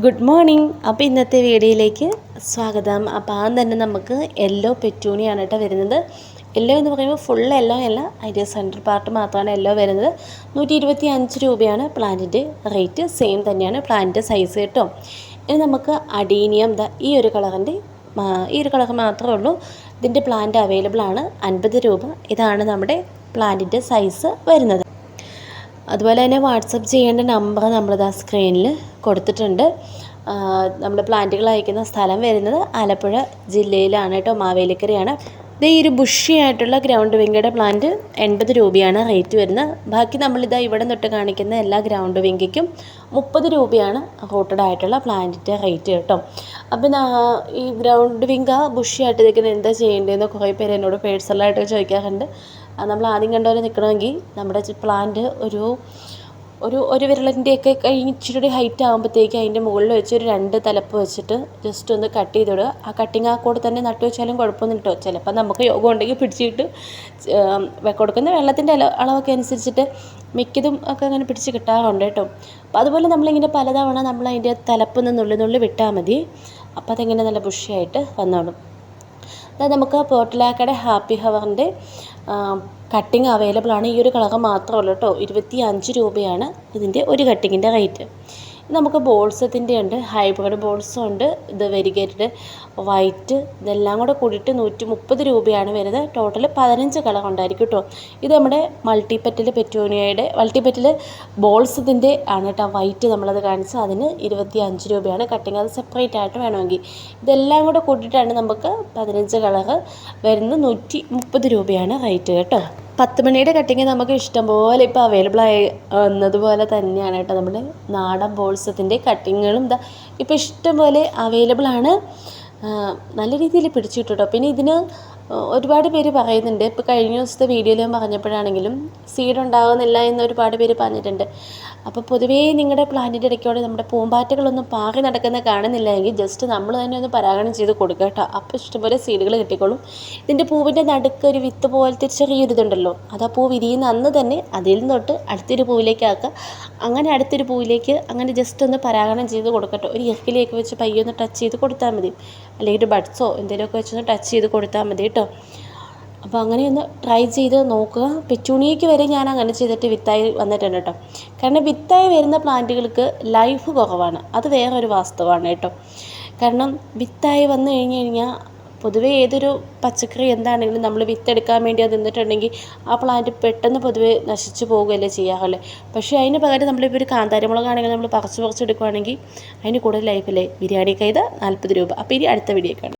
Good morning അപ്പോൾ ഇന്നത്തെ വീഡിയോയിലേക്ക് സ്വാഗതം. അപ്പോൾ ആദ്യം തന്നെ നമുക്ക് യെല്ലോ പെറ്റൂണിയാണ് കേട്ടോ വരുന്നത്. യെല്ലോ എന്ന് പറയുമ്പോൾ ഫുൾ യെല്ലോ അല്ല അതിന്റെ സെന്റർ പാർട്ട് മാത്രമാണ് യെല്ലോ വരുന്നത്. നൂറ്റി ഇരുപത്തി അഞ്ച് രൂപയാണ് പ്ലാന്റിന്റെ റേറ്റ് സെയിം തന്നെയാണ് പ്ലാന്റിന്റെ സൈസ് കേട്ടോ. ഇനി നമുക്ക് അഡീനിയം ദ ഈ ഒരു കളറിന്റെ ഈ ഒരു കളർ മാത്രമേ ഉള്ളൂ. ഇതിന്റെ പ്ലാന്റ് അവൈലബിൾ ആണ് അൻപത് രൂപ. ഇതാണ് നമ്മുടെ പ്ലാന്റിന്റെ സൈസ് വരുന്നത്. അതുപോലെ തന്നെ വാട്സപ്പ് ചെയ്യേണ്ട നമ്പർ നമ്മളിത് സ്ക്രീനിൽ കൊടുത്തിട്ടുണ്ട്. നമ്മൾ പ്ലാന്റുകൾ അയക്കുന്ന സ്ഥലം വരുന്നത് ആലപ്പുഴ ജില്ലയിലാണ് കേട്ടോ മാവേലിക്കരയാണ്. ഇത് ഒരു ബുഷി ആയിട്ടുള്ള ഗ്രൗണ്ട് വിങ്കയുടെ പ്ലാന്റ് എൺപത് രൂപയാണ് റേറ്റ് വരുന്നത്. ബാക്കി നമ്മളിതാ ഇവിടെ തൊട്ട് കാണിക്കുന്ന എല്ലാ ഗ്രൗണ്ട് വിങ്കയ്ക്കും മുപ്പത് രൂപയാണ് റൂട്ടഡ് ആയിട്ടുള്ള പ്ലാന്റിന്റെ റേറ്റ് കേട്ടോ. അപ്പം ഈ ഗ്രൗണ്ട് വിങ്ക ബുഷി ആയിട്ട് നിൽക്കുന്നത് എന്താ ചെയ്യേണ്ടതെന്ന് കുറേ പേര് എന്നോട് പേഴ്സണലായിട്ട് ചോദിക്കാറുണ്ട്. നമ്മൾ ആദ്യം കണ്ടവരെ നിൽക്കണമെങ്കിൽ നമ്മുടെ പ്ലാന്റ് ഒരു ഒരു ഒരു വിരലിന്റെയൊക്കെ കഴിഞ്ഞ് ഹൈറ്റ് ആകുമ്പോഴത്തേക്ക് അതിന്റെ മുകളിൽ വെച്ച് ഒരു രണ്ട് തലപ്പ് വെച്ചിട്ട് ജസ്റ്റ് ഒന്ന് കട്ട് ചെയ്തിടുക. ആ കട്ടിങ് ആ കൂടെ തന്നെ നട്ടു വെച്ചാലും കുഴപ്പമൊന്നും ഇട്ടോ ചിലപ്പോൾ നമുക്ക് യോഗം ഉണ്ടെങ്കിൽ പിടിച്ചിട്ട് കൊടുക്കുന്ന വെള്ളത്തിന്റെ അളവൊക്കെ അനുസരിച്ചിട്ട് മിക്കതും ഒക്കെ അങ്ങനെ പിടിച്ച് കിട്ടാറുണ്ട് കേട്ടോ അപ്പോൾ അതുപോലെ നമ്മളിങ്ങനെ പലതവണ നമ്മൾ അതിന്റെ തലപ്പൊന്ന് നുള്ളി നുള്ളി വിട്ടാൽ മതി. അപ്പോൾ അതിങ്ങനെ നല്ല ബുഷിയായിട്ട് വന്നോളും. അതായത് നമുക്ക് പോർട്ടലാക്കടെ ഹാപ്പി ഹവറിന്റെ കട്ടിങ് അവൈലബിൾ ആണ്. ഈ ഒരു കളർ മാത്രമല്ല കേട്ടോ ഇരുപത്തി അഞ്ച് രൂപയാണ് ഇതിന്റെ ഒരു കട്ടിങ്ങിന്റെ റേറ്റ് നമുക്ക് ബോൾസത്തിന്റെ ഉണ്ട്. ഹൈബ്രിഡ് ബോൾസും ഉണ്ട്. ഇത് വെരിഗേറ്റഡ് വൈറ്റ് ഇതെല്ലാം കൂടെ കൂടിയിട്ട് നൂറ്റി മുപ്പത് രൂപയാണ് വരുന്നത്. ടോട്ടൽ പതിനഞ്ച് കളർ ഉണ്ടായിരിക്കും കേട്ടോ ഇത് നമ്മുടെ മൾട്ടിപ്പറ്റിൽ പെറ്റോണിയയുടെ മൾട്ടിപ്പറ്റിൽ ബോൾസത്തിന്റെ ആണ് കേട്ടോ വൈറ്റ് നമ്മളത് കാണിച്ചത്. അതിന് ഇരുപത്തി അഞ്ച് രൂപയാണ് കട്ടിങ് അത് സെപ്പറേറ്റ് ആയിട്ട് വേണമെങ്കിൽ. ഇതെല്ലാം കൂടെ കൂട്ടിയിട്ടാണ് നമുക്ക് പതിനഞ്ച് കളർ വരുന്നത് നൂറ്റി മുപ്പത് രൂപയാണ് റേറ്റ് കേട്ടോ. പത്ത് മണിയുടെ കട്ടിങ് നമുക്ക് ഇഷ്ടംപോലെ ഇപ്പോൾ അവൈലബിൾ ആയി എന്നതുപോലെ തന്നെയാണ് കേട്ടോ. നമ്മുടെ നാടൻ ബോൾസത്തിന്റെ കട്ടിങ്ങുകളും ഇതാ ഇപ്പോൾ ഇഷ്ടംപോലെ അവൈലബിൾ ആണ്. നല്ല രീതിയിൽ പിടിച്ചു കിട്ടും കേട്ടോ. പിന്നെ ഇതിന് ഒരുപാട് പേര് പറയുന്നുണ്ട്. ഇപ്പോൾ കഴിഞ്ഞ ദിവസത്തെ വീഡിയോയിൽ ഞാൻ പറഞ്ഞപ്പോഴാണെങ്കിലും സീഡ് ഉണ്ടാകുന്നില്ല എന്ന് ഒരുപാട് പേര് പറഞ്ഞിട്ടുണ്ട്. അപ്പോൾ പൊതുവേ നിങ്ങളുടെ പ്ലാന്റിന്റെ ഇടയ്ക്കോടെ നമ്മുടെ പൂമ്പാറ്റകളൊന്നും പാറി നടക്കുന്ന കാണുന്നില്ല എങ്കിൽ ജസ്റ്റ് നമ്മൾ തന്നെ ഒന്ന് പരാഗണം ചെയ്ത് കൊടുക്കുക കേട്ടോ. അപ്പോൾ ഇഷ്ടംപോലെ സീഡുകൾ കിട്ടിക്കോളും. ഇതിന്റെ പൂവിന്റെ നടുക്ക് ഒരു വിത്ത് പോലത്തെ ചെറിയൊരു ഇതുണ്ടല്ലോ. അത് ആ പൂ വിരിയുന്ന അന്ന് തന്നെ അതിൽ നിന്ന് തൊട്ട് അടുത്തൊരു പൂവിലേക്ക് ആക്കുക. അങ്ങനെ അടുത്തൊരു പൂവിലേക്ക് അങ്ങനെ ജസ്റ്റ് ഒന്ന് പരാഗണം ചെയ്ത് കൊടുക്കട്ടോ ഒരു ഇറക്കിലേക്ക് വെച്ച് പയ്യൊന്ന് ടച്ച് ചെയ്ത് കൊടുത്താൽ മതി. അല്ലെങ്കിൽ ഒരു ബഡ്സോ എന്തെങ്കിലുമൊക്കെ വെച്ചൊന്ന് ടച്ച് ചെയ്ത് കൊടുത്താൽ മതി കേട്ടോ. അപ്പോൾ അങ്ങനെയൊന്ന് ട്രൈ ചെയ്ത് നോക്കുക. പെറ്റൂണിയയ്ക്ക് വരെ ഞാൻ അങ്ങനെ ചെയ്തിട്ട് വിത്തായി വന്നിട്ടുണ്ട് കേട്ടോ. കാരണം വിത്തായി വരുന്ന പ്ലാന്റുകൾക്ക് ലൈഫ് കുറവാണ്. അത് വേറൊരു വാസ്തവമാണ് കേട്ടോ. കാരണം വിത്തായി വന്നു കഴിഞ്ഞ് കഴിഞ്ഞാൽ പൊതുവെ ഏതൊരു പച്ചക്കറി എന്താണെങ്കിലും നമ്മൾ വിത്തെടുക്കാൻ വേണ്ടി അത് നിന്നിട്ടുണ്ടെങ്കിൽ ആ പ്ലാന്റ് പെട്ടെന്ന് പൊതുവെ നശിച്ചു പോകുകയല്ലേ ചെയ്യാറല്ലേ പക്ഷേ അതിന് പകരം നമ്മളിപ്പോൾ ഒരു കാന്താരിമുളകാണെങ്കിൽ നമ്മൾ പറിച്ച് പറിച്ചെടുക്കുകയാണെങ്കിൽ അതിന് കൂടുതൽ ലൈഫിലെ ബിരിയാണി കൈത നാൽപ്പത് രൂപ. അപ്പോൾ ഇനി അടുത്ത വീഡിയോ കാണാം.